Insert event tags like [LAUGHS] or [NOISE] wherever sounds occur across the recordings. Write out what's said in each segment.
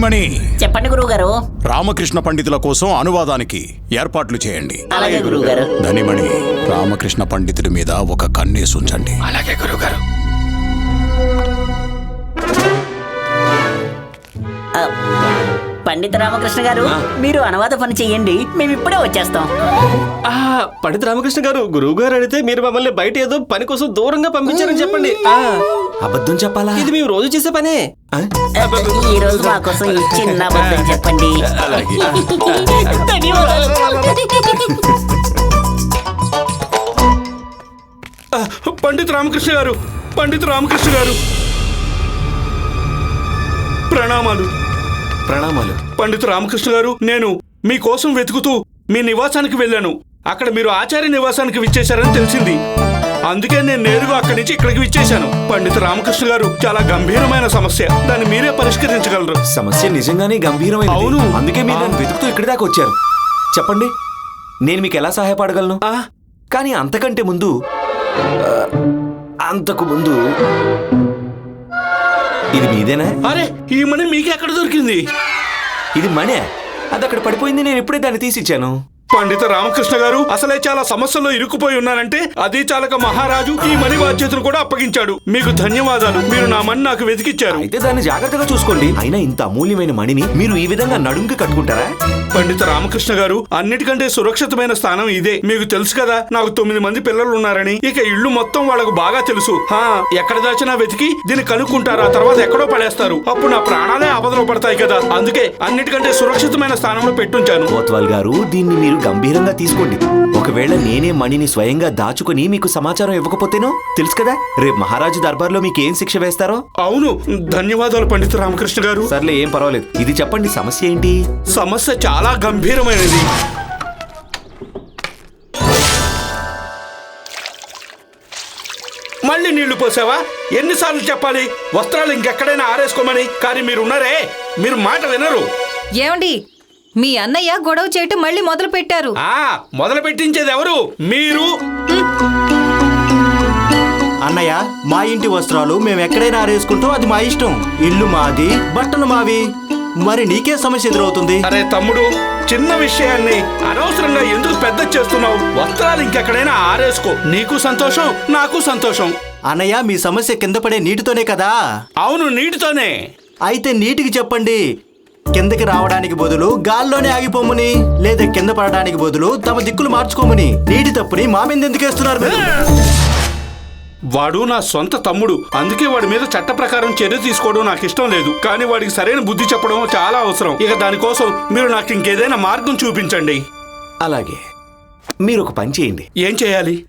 ధనిమణి చెప్పండి గురువుగారు. రామకృష్ణ పండితుల కోసం అనువాదానికి ఏర్పాట్లు చేయండి. అలాగే గురువుగారు. ధనిమణి రామకృష్ణ పండితుడి మీద ఒక కన్నేసి ఉంచండి. అలాగే గురుగారు ఆ, పండిత రామకృష్ణ గారు మీరు అనువాద పని చెయ్యండి మేము ఇప్పుడే వచ్చేస్తాం. ఆ, పండిత రామకృష్ణ గారు గురువు గారు అడిగితే మీరు మమ్మల్ని బయట ఏదో పని కోసం దూరంగా పంపించారని చెప్పండి. ఆ, అబద్ధం చెప్పాలా? ఇది మేము రోజు చేసే పనే? ఈ రోజు మా కోసం ఈ చిన్న అబద్ధం చెప్పండి. పండిత్ రామకృష్ణ గారు పండిత్ రామకృష్ణ గారు. ప్రణామాలు. ప్రణామాలు. పండిత్ రామకృష్ణ గారు నేను మీకోసం వెతుకుతూ మీ నివాసానికి వెళ్ళాను. అక్కడ మీరు ఆచార్య నివాసానికి విచ్చేశారని తెలిసింది. అందుకే నేను నేరుగా అక్కడి నుంచి ఇక్కడికి విచ్చేశాను. పండిత్ రామకృష్ణ గారు చాలా గంభీరమైన సమస్య. దాన్ని మీరే పరిష్కరించగలరు. సమస్య నిజంగానే గంభీరమైనది. అవును. అందుకే మీరు నన్ను. వెతుకుతూ ఇక్కడి దాకా వచ్చారు. చెప్పండి నేను మీకు ఎలా సహాయపడగలను? కానీ అంతకంటే ముందు అంతకు ముందు ఇది మీదేనా? అరే ఈ మనీ మీకెక్కడ దొరికింది? ఇది మనే అది అక్కడ పడిపోయింది నేను ఇప్పుడే దాన్ని తీసిచ్చాను. పండిత రామకృష్ణ గారు అసలే చాలా సమస్యల్లో ఇరుక్కుపోయి ఉన్నానంటే అది చాలక మహారాజు ఈ మణి బాధ్యతను కూడా అప్పగించాడు. మీకు ధన్యవాదాలు. మీరు నా మణి నాకు వెతికిచ్చారు. అయితే దాన్ని జాగ్రత్తగా చూసుకోండి. అయినా ఇంత అమూల్యమైన మణిని మీరు ఈ విధంగా నడుంకి కట్టుకుంటారా? పండిత రామకృష్ణ గారు అన్నిటికంటే సురక్షితమైన స్థానం ఇదే. మీకు తెలుసు కదా నాకు తొమ్మిది మంది పిల్లలు ఉన్నారని. ఇక ఇల్లు మొత్తం వాళ్ళకు బాగా తెలుసు. హా ఎక్కడ దాచినా వెతికి దీన్ని కనుక్కుంటారు. ఆ తర్వాత ఎక్కడో పడేస్తారు. అప్పుడు నా ప్రాణాలే ఆపదలో పడతాయి కదా. అందుకే అన్నిటికంటే సురక్షితమైన స్థానంలో పెట్టుంచాను. కోత్వాల్ గారు దీన్ని మీరు గంభీరంగా తీసుకోండి. ఒకవేళ నేనే మణిని స్వయంగా దాచుకుని మీకు సమాచారం ఇవ్వకపోతేనో? తెలుసు కదా రేపు మహారాజు దర్బార్లో మీకు ఏం శిక్ష వేస్తారో? అవును ధన్యవాదాలు పండిత రామకృష్ణ గారు. సర్లే ఏం పర్వాలేదు. ఇది చెప్పండి సమస్య ఏంటి? సమస్య చాలా గంభీరమైనది. మళ్ళీ నీళ్ళు పోసావా? ఎన్నిసార్లు చెప్పాలి? వస్త్రాలు ఇంకెక్కడైనా ఆరేసుకోమని కానీ మీరు ఉన్నారే మీరు మాట వినరు. ఏమండి మీ అన్నయ్య గొడవ చేయటం మళ్ళీ మొదలు పెట్టారు ఆ మొదలు పెట్టించేది ఎవరు? మీరు? అన్నయ్య మా ఇంటి వస్త్రాలు మేము ఎక్కడైనా ఆరేసుకుంటాం అది మా ఇష్టం. ఇల్లు మాది బట్టలు మావి. మరి నీకే సమస్య ఎదురవుతుంది? అరే తమ్ముడు చిన్న విషయాన్ని అనవసరంగా ఎందుకు పెద్ద చేస్తున్నావు? వస్త్రాలు ఇంకెక్కడైనా ఆరేసుకో. నీకు సంతోషం నాకు సంతోషం. అన్నయ్య మీ సమస్య కింద పడే నీటితోనే కదా? అవును నీటితోనే. అయితే నీటికి చెప్పండి. కిందకి రావడానికి బదులు గాల్లోనే ఆగిపోమని లేదా కింద పడడానికి బదులు తమ దిక్కులు మార్చుకోమని. నీటి తప్పుని మా మీద ఎందుకు వేస్తున్నారు మీరు? వాడు నా సొంత తమ్ముడు. అందుకే వాడి మీద చట్ట ప్రకారం చర్య తీసుకోవడం నాకు ఇష్టం లేదు. కానీ వాడికి సరైన బుద్ధి చెప్పడం చాలా అవసరం. ఇక దానికోసం మీరు నాకు ఇంకేదైనా మార్గం చూపించండి. అలాగే. మీరు ఒక పని చేయండి. ఏం చేయాలి?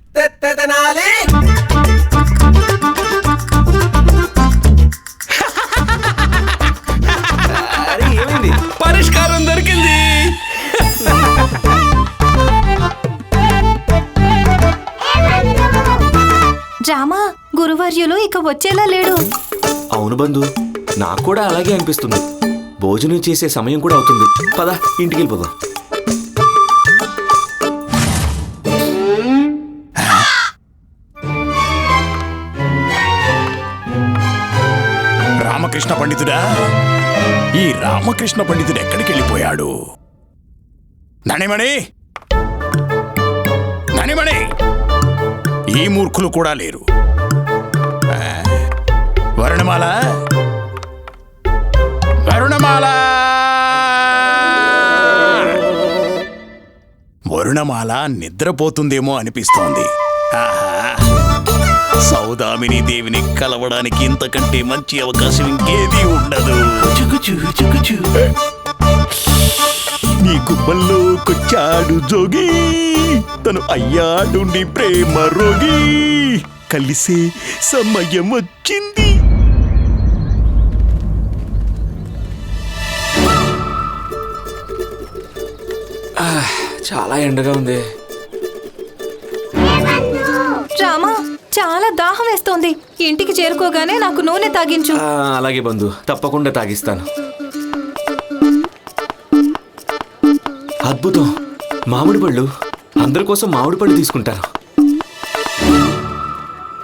గురువర్యులు ఇక వచ్చేలా లేడు. అవును బంధు నాకు కూడా అలాగే అనిపిస్తుంది. భోజనం చేసే సమయం కూడా అవుతుంది. పద ఇంటికి వెళ్ళిపోదాం. రామకృష్ణ పండితుడా? ఈ రామకృష్ణ పండితుడు ఎక్కడికి వెళ్ళిపోయాడు? ధనిమణి ధనిమణి ఈ మూర్ఖులు కూడా లేరు. వరుణమాల వరుణమాల వరుణమాల నిద్రపోతుందేమో అనిపిస్తోంది. సౌదామిని దేవిని కలవడానికి ఇంతకంటే మంచి అవకాశం ఇంకేదీ ఉండదు. నీ గుమ్మల్లోకొచ్చాడు జోగి. తను అయ్యాడుండి ప్రేమ రోగి. కలిసే సమయం వచ్చింది. చాలా ఎండగా ఉంది. రామా చాలా దాహం వేస్తోంది. ఇంటికి చేరుకోగానే నాకు నూనె తాగించు. ఆ, అలాగే బంధు తప్పకుండా తాగిస్తాను. అద్భుతం. మామిడి పళ్ళు. అందరి కోసం మామిడి పళ్ళు తీసుకుంటాను.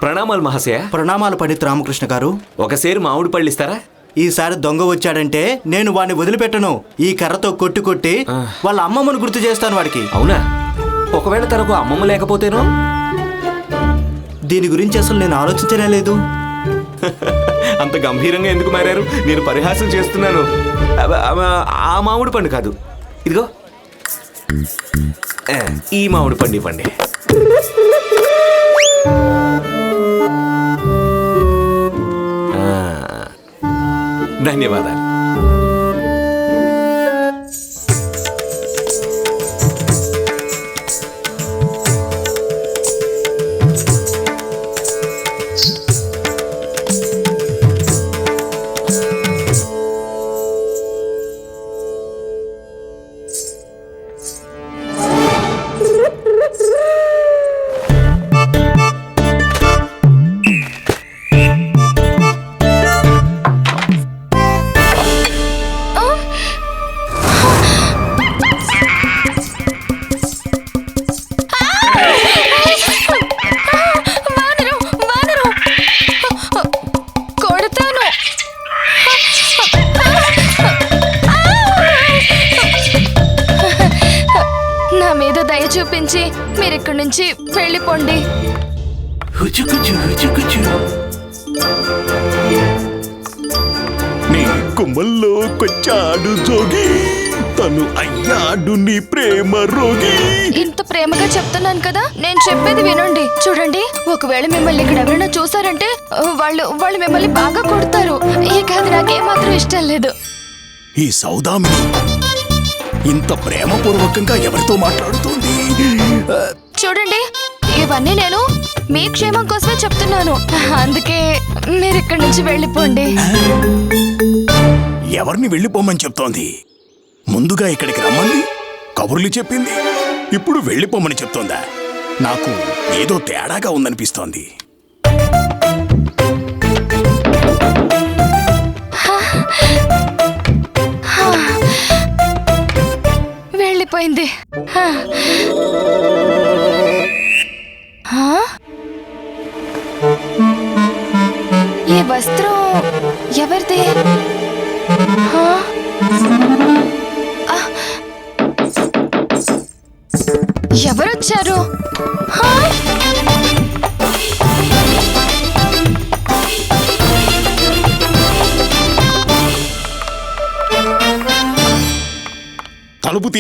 ప్రణామాలు మహాశయ. ప్రణామాలు పండిత్ రామకృష్ణ గారు. ఒక సేరు మామిడి పళ్ళు ఇస్తారా? ఈసారి దొంగ వచ్చాడంటే నేను వాడిని వదిలిపెట్టను. ఈ కర్రతో కొట్టి కొట్టి వాళ్ళ అమ్మమ్మను గుర్తు చేస్తాను వాడికి. అవునా? ఒకవేళ తనకు అమ్మమ్మ లేకపోతేనో? దీని గురించి అసలు నేను ఆలోచించనే లేదు. [LAUGHS] అంత గంభీరంగా ఎందుకు మారారు? నేను పరిహాసం చేస్తున్నాను. ఆ మామిడి పండు కాదు. ఇదిగో. ఈ మామిడి పండు ఇవ్వండి. ధన్యవాదాలు ప్రేమగా చెప్తున్నాను కదా నేను చెప్పేది వినండి. చూడండి ఒకవేళ మిమ్మల్ని ఇక్కడ ఎవరైనా చూసారంటే వాళ్ళు వాళ్ళు మిమ్మల్ని బాగా కొడతారు. ఇక అది నాకేమాత్రం ఇష్టం లేదు. ఈ సౌదామిని ఇంత ప్రేమపూర్వకంగా ఎవరితో మాట్లాడుతోంది? చూడండి ఇవన్నీ నేను మీ క్షేమం కోసమే చెప్తున్నాను. అందుకే మీరు ఇక్కడి నుంచి వెళ్ళిపోండి. ఎవరిని వెళ్ళిపోమని చెప్తోంది? ముందుగా ఇక్కడికి రమ్మంది. కబుర్లు చెప్పింది. ఇప్పుడు వెళ్ళిపోమని చెప్తోందా? నాకు ఏదో తేడాగా ఉందనిపిస్తోంది.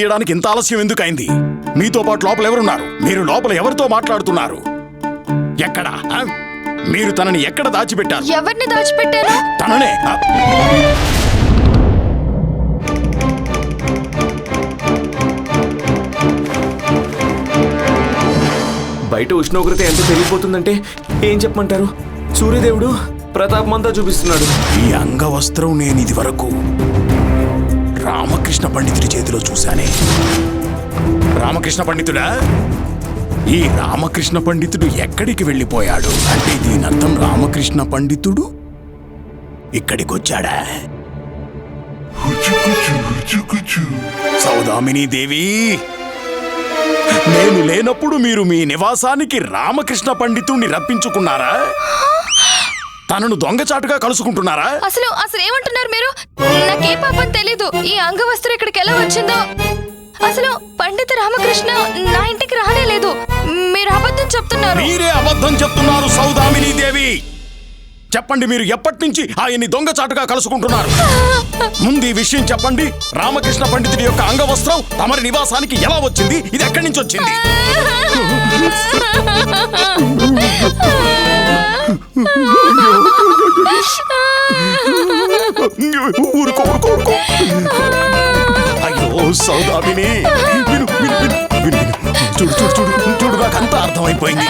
తలుపు తీయడానికి ఇంత ఆలస్యం ఎందుకైంది? మీతో పాటు లోపల ఎవరున్నారు? మీరు లోపల ఎవరితో మాట్లాడుతున్నారు? ఎక్కడ? మీరు తనని ఎక్కడ దాచిపెట్టారు? ఎవరిని దాచిపెట్టారు? తననే. బయట ఉష్ణోగ్రత ఎంత పెరిగిపోతుందంటే ఏం చెప్పమంటారు? సూర్యదేవుడు ప్రతాపమంతా చూపిస్తున్నాడు. ఈ అంగవస్త్రం నేను ఇది వరకు రామకృష్ణ పండితుడి చేతిలో చూశానే. రామకృష్ణ పండితుడా? ఈ రామకృష్ణ పండితుడు ఎక్కడికి వెళ్ళిపోయాడు? అంటే దీని అర్థం రామకృష్ణ పండితుడు ఇక్కడికి వచ్చాడా సౌదామిని దేవి నేను లేనప్పుడు మీరు మీ నివాసానికి రామకృష్ణ పండితుణ్ణి రప్పించుకున్నారా? తనను దొంగచాటుగా కలుసుకుంటున్నారా? అసలు అసలు ఏమంటున్నారు మీరు? నాకే పాపం తెలీదు. ఈ అంగవస్త్రం ఇక్కడికి ఎలా వచ్చిందో. అసలు పండిత రామకృష్ణ నా ఇంటికి రానే లేదు. మీరు అబద్ధం చెప్తున్నారు. మీరే అబద్ధం చెప్తున్నారు సౌదామిని దేవి. చెప్పండి మీరు ఎప్పటి నుంచి ఆయన్ని దొంగచాటుగా కలుసుకుంటున్నారు? ముందు ఈ విషయం చెప్పండి. రామకృష్ణ పండితుడి యొక్క అంగవస్త్రం తమరి నివాసానికి ఎలా వచ్చింది? ఇది ఎక్కడి నుంచి వచ్చింది? [LAUGHS] ఊరుకో ఊరుకో ఊరుకో. అయ్యో సౌదామిని విను విను విను విను చూడు చూడు చూడు చూడు నాకంతా అర్థమైపోయింది.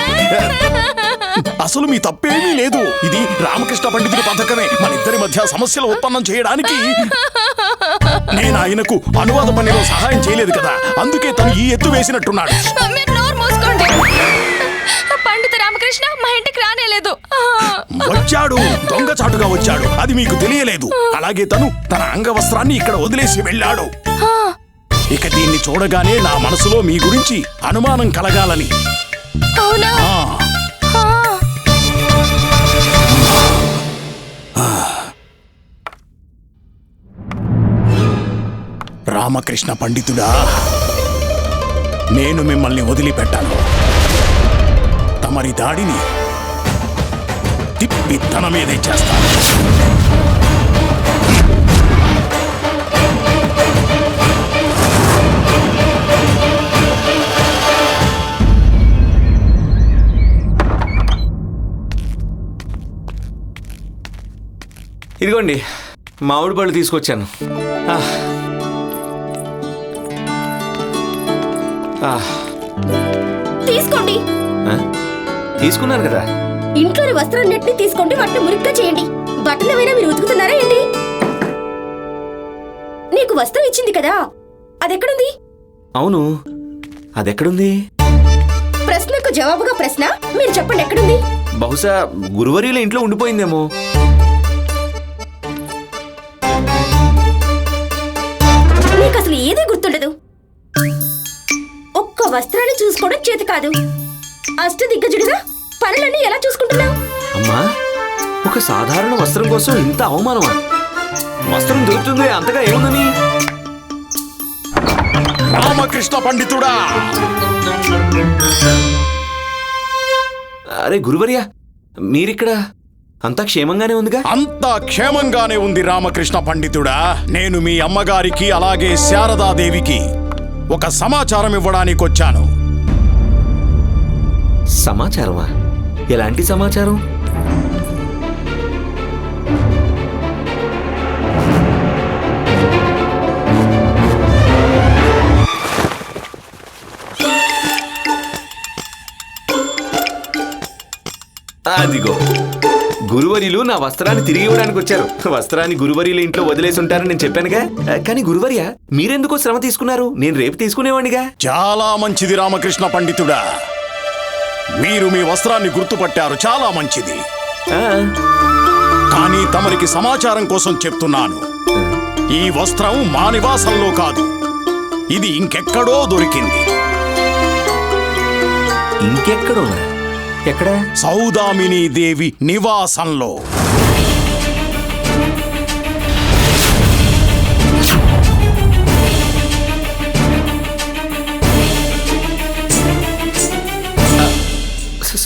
అసలు మీ తప్పేమీ లేదు. ఇది రామకృష్ణ పండితుడి పథకమే. మన ఇద్దరి మధ్య సమస్యలు ఉత్పన్నం చేయడానికి నేను ఆయనకు అనువాద పనిలో సహాయం చేయలేదు కదా. అందుకే తను ఈ ఎత్తు వేసినట్టున్నాడు. ఇంటికి రానే లేదు వచ్చాడు దొంగచాటుగా వచ్చాడు. అది మీకు తెలియలేదు. అలాగే తను తన అంగవస్త్రాన్ని ఇక్కడ వదిలేసి వెళ్ళాడు. ఇక దీన్ని చూడగానే నా మనసులో మీ గురించి అనుమానం కలగాలని. అవునా. రామకృష్ణ పండితుడా నేను మిమ్మల్ని వదిలిపెట్టాను. తమరి దాడిని తిప్పి తన మీదే చేస్తాను ఇదిగోండి మామిడి పళ్ళు తీసుకొచ్చాను. తీసుకోండి? తీసుకున్నాను కదా. ఇంట్లోని వస్త్రాన్నిటిని తీసుకోండి వాటిని మురిగ్గా చేయండి. బట్టలు ఏమైనా మీరు ఉతుకుతున్నారా ఏంటి? నీకు వస్త్రం ఇచ్చింది కదా. అదెక్కడుంది? అవును. అదెక్కడుంది? ప్రశ్నకు జవాబుగా ప్రశ్న మీరు చెప్పండి ఎక్కడుంది? బహుశా గురువర్యుల ఇంట్లో ఉండిపోయిందేమో. నీకు అసలు ఏదీ గుర్తుండదు. ఒక్క వస్త్రాన్ని చూసుకోవడం చేతి కాదు. అష్టదిగ్గజుడిగా పనులన్నీ ఎలా చూసుకుంటున్నావు? అమ్మా ఒక సాధారణ వస్త్రం కోసం ఇంత అవమానమా? వస్త్రం దొరుకుతుంది అంతగా ఏముందని? రామకృష్ణ పండితుడా! అరే గురువర్య మీరిక్కడ అంతా క్షేమంగానే ఉందిగా? అంతా క్షేమంగానే ఉంది రామకృష్ణ పండితుడా. నేను మీ అమ్మగారికి అలాగే శారదాదేవికి ఒక సమాచారం ఇవ్వడానికి వచ్చాను సమాచారమా? ఎలాంటి సమాచారం? అదిగో. గురువర్యులు నా వస్త్రాన్ని తిరిగి ఇవ్వడానికి వచ్చారు. వస్త్రాన్ని గురువర్యుల ఇంట్లో వదిలేసి ఉంటారని నేను చెప్పానుగా. కానీ గురువర్య మీరెందుకో శ్రమ తీసుకున్నారు? నేను రేపు తీసుకునేవాడిగా చాలా మంచిది రామకృష్ణ పండితుడా. మీరు మీ వస్త్రాన్ని గుర్తుపట్టారు చాలా మంచిది. కానీ తమరికి సమాచారం కోసం చెప్తున్నాను. ఈ వస్త్రం మా నివాసంలో కాదు. ఇది ఇంకెక్కడో దొరికింది. ఇంకెక్కడో? ఎక్కడ? సౌదామిని దేవి నివాసంలో.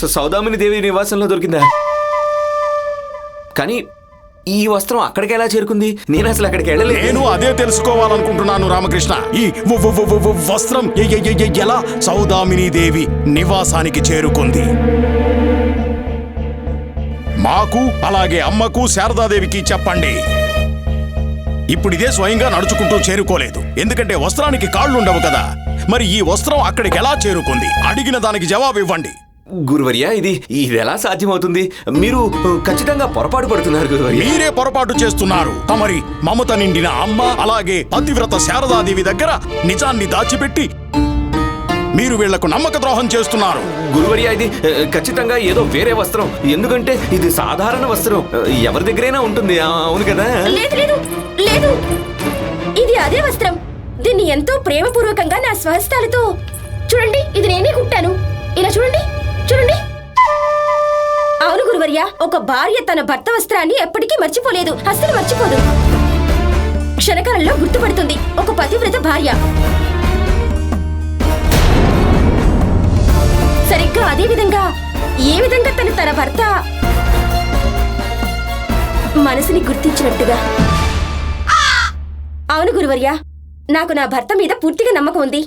సౌదామిని దేవి నివాసంలో దొరికిందా? కానీ ఈ వస్త్రం అక్కడికి ఎలా చేరుకుంది? నేను అసలు అక్కడికి వెళ్ళలేదు. నేను అదే తెలుసుకోవాలనుకుంటున్నాను రామకృష్ణ. ఈ వస్త్రం ఎలా సౌదామిని దేవి నివాసానికి చేరుకుంది? మాకు అలాగే అమ్మకు శారదాదేవికి చెప్పండి. ఇప్పుడు ఇదే స్వయంగా నడుచుకుంటూ చేరుకోలేదు. ఎందుకంటే వస్త్రానికి కాళ్ళుండవు కదా. మరి ఈ వస్త్రం అక్కడికి ఎలా చేరుకుంది? అడిగిన దానికి జవాబు ఇవ్వండి గురువర్య ఇది ఇది ఎలా సాధ్యమవుతుంది? మీరు ఖచ్చితంగా పొరపాటు పడుతున్నారు గురువర్య. మీరే పొరపాటు చేస్తున్నారు. తమరి మమత నిండిన అమ్మ అలాగే పతివ్రత శారదాదేవి దగ్గర నిజాన్ని దాచిపెట్టి మీరు వీళ్ళకు నమ్మక ద్రోహం చేస్తున్నారు. గురువర్య ఇది ఖచ్చితంగా ఏదో వేరే వస్త్రం. ఎందుకంటే ఇది సాధారణ వస్త్రం. ఎవరి దగ్గరైనా ఉంటుంది. అవును కదా? లేదు లేదు లేదు. ఇది అదే వస్త్రం. దీన్ని ఎంతో ప్రేమపూర్వకంగా నా స్వహస్తాలతో. చూడండి ఇది నేనే కుట్టాను. ఇలా చూడండి. చూడండి. అవును గురువర్య ఒక భార్య తన భర్త వస్త్రాన్ని ఎప్పటికీ మర్చిపోలేదు. అస్సలు మర్చిపోదు. క్షణకాలంలో గుర్తుపడుతుంది ఒక పతివ్రత భార్య. సరిగ్గా అదే విధంగా ఏ విధంగా తను తన భర్త మనసుని గుర్తించినట్టుగా. అవును గురువర్య నాకు నా భర్త మీద పూర్తిగా నమ్మకం ఉంది.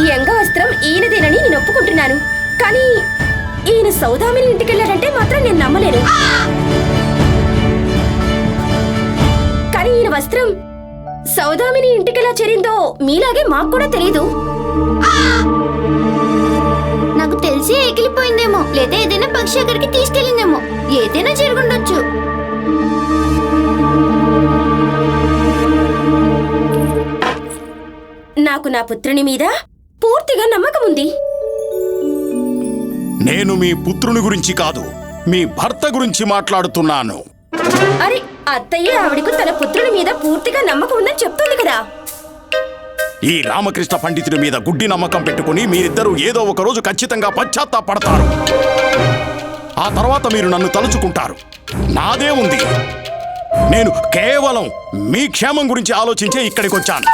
ఈ అంగవస్త్రం ఈయనదేనని నేను ఒప్పుకుంటున్నాను. కానీ ఈయన సౌదామిని ఇంటికెళ్ళాడంటే మాత్రం నేను నమ్మలేను. కానీ ఈయన వస్త్రం సౌదామిని ఇంటికెలా చేరిందో మీలాగే మాకు కూడా తెలియదు నాకు తెలిసి ఎగిలిపోయిందేమో లేదా ఏదైనా పక్షి అక్కడికి తీసుకెళ్ళిందేమో ఏదైనా జరుగుండొచ్చు. నాకు నా పుత్రుని మీద పూర్తిగా నమ్మకం ఉంది నేను మీ పుత్రుని గురించి కాదు మీ భర్త గురించి మాట్లాడుతున్నాను. అరే అత్తయ్య ఆవిడకు తన పుత్రుని మీద పూర్తిగా నమ్మకం ఉందని చెప్తుంది కదా. ఈ రామకృష్ణ పండితుడి మీద గుడ్డి నమ్మకం పెట్టుకుని మీరిద్దరూ ఏదో ఒక రోజు ఖచ్చితంగా పశ్చాత్తాపడతారు. ఆ తర్వాత మీరు నన్ను తలుచుకుంటారు. నాదే ఉంది. నేను కేవలం మీ క్షేమం గురించి ఆలోచించే ఇక్కడికి వచ్చాను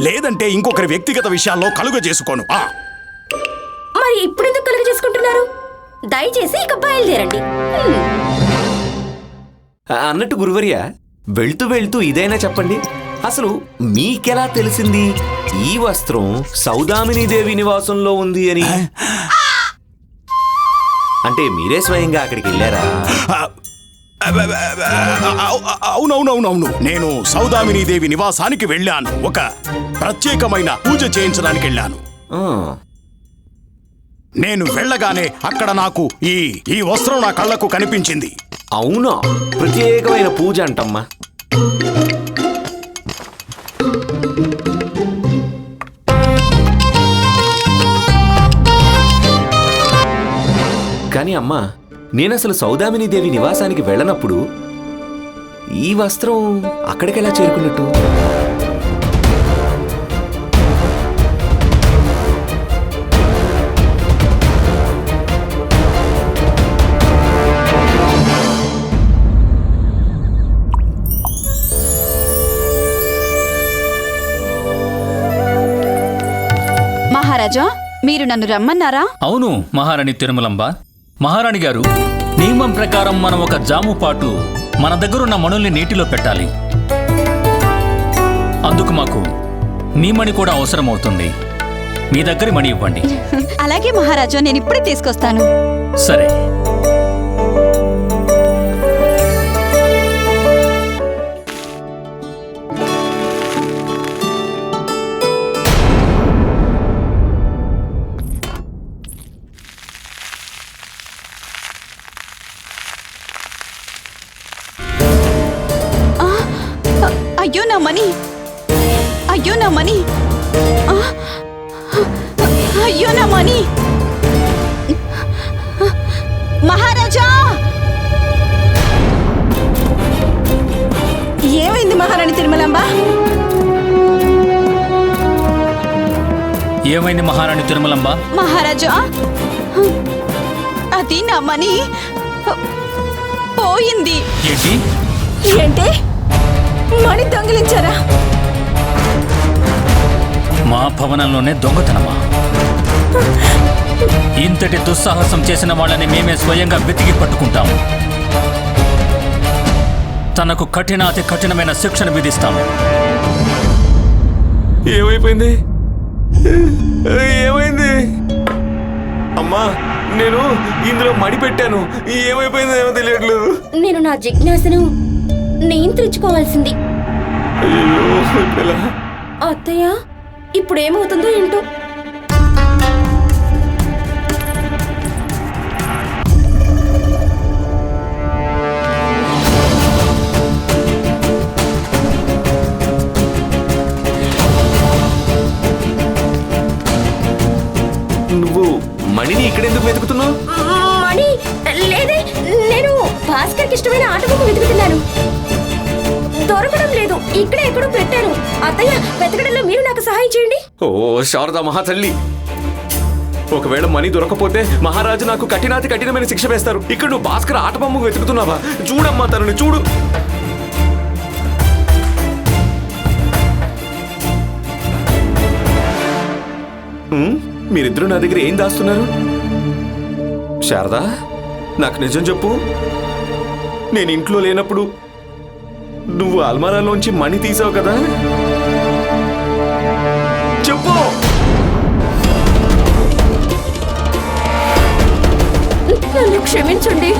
లేదంటే ఇంకొకరి వ్యక్తిగత విషయాల్లో కలుగ చేసుకోను ఆ, మరి ఇప్పుడెందుకు కలుగ చేసుకుంటున్నారు? దయచేసి ఇక బయలుదేరండి. అన్నట్టు గురువర్య వెళ్తూ వెళ్తూ ఇదైనా చెప్పండి. అసలు మీకెలా తెలిసింది? ఈ వస్త్రం సౌదామిని దేవి నివాసంలో ఉంది అని. అంటే మీరే స్వయంగా అక్కడికి వెళ్ళారా? అవునవునవునవును. నేను సౌదామిని దేవి నివాసానికి వెళ్ళాను. ఒక ప్రత్యేకమైన పూజ చేయించడానికి వెళ్ళాను. నేను వెళ్ళగానే అక్కడ నాకు ఈ ఈ వస్త్రం నా కళ్ళకు కనిపించింది. అవునా? ప్రత్యేకమైన పూజ అంటమ్మా. కానీ అమ్మా నేనసలు సౌదామిని దేవి నివాసానికి వెళ్ళనప్పుడు ఈ వస్త్రం అక్కడికెలా చేరుకున్నట్టు? మహారాజా మీరు నన్ను రమ్మన్నారా? అవును మహారాణి తిరుమలంబ. మహారాణి గారు నియమం ప్రకారం మనం ఒక జాము పాటు మన దగ్గరున్న మణుల్ని నీటిలో పెట్టాలి. అందుకు మాకు మీ మణి కూడా అవసరమవుతుంది. మీ దగ్గర మణి ఇవ్వండి. [LAUGHS] అలాగే మహారాజా నేను ఇప్పుడే తీసుకొస్తాను. సరే. అయ్యో నా మణి అయ్యో నా ఆ! అయ్యో నా మణి మహారాజా! ఏమైంది మహారాణి తిరుమలంబ? ఏమైంది మహారాణి తిరుమలంబ? మహారాజా అది నా మణి పోయింది. ఏంటి? ఏంటి? మణి దొంగిలించారా? మా భవనంలోనే దొంగతనమా? ఇంతటి దుస్సాహసం చేసిన వాళ్ళని మేమే స్వయంగా వెతికి పట్టుకుంటాము తనకు కఠినాతి కఠినమైన శిక్షణ విధిస్తాము ఏమైపోయింది? ఏమైంది? అమ్మా నేను ఇందులో మడి పెట్టాను ఏమైపోయిందో ఏమో తెలియట్లేదు. నేను నా జిజ్ఞాసను నియంత్రించుకోవాల్సింది? అత్తయ్య ఇప్పుడు ఏమవుతుందో ఏంటో శారదా మహాతల్లి. ఒకవేళ మనీ దొరకపోతే మహారాజు నాకు కఠినాతి కఠినమైన శిక్ష వేస్తారు. ఇక్కడ నువ్వు భాస్కర్ ఆట బొమ్మ వెతుకుతున్నావా? చూడమ్మా తనని చూడు. మీరిద్దరు నా దగ్గర ఏం దాస్తున్నారు? శారదా నాకు నిజం చెప్పు. నేను ఇంట్లో లేనప్పుడు నువ్వు అల్మారాలోంచి మణి తీసావు కదా? క్షమించండి.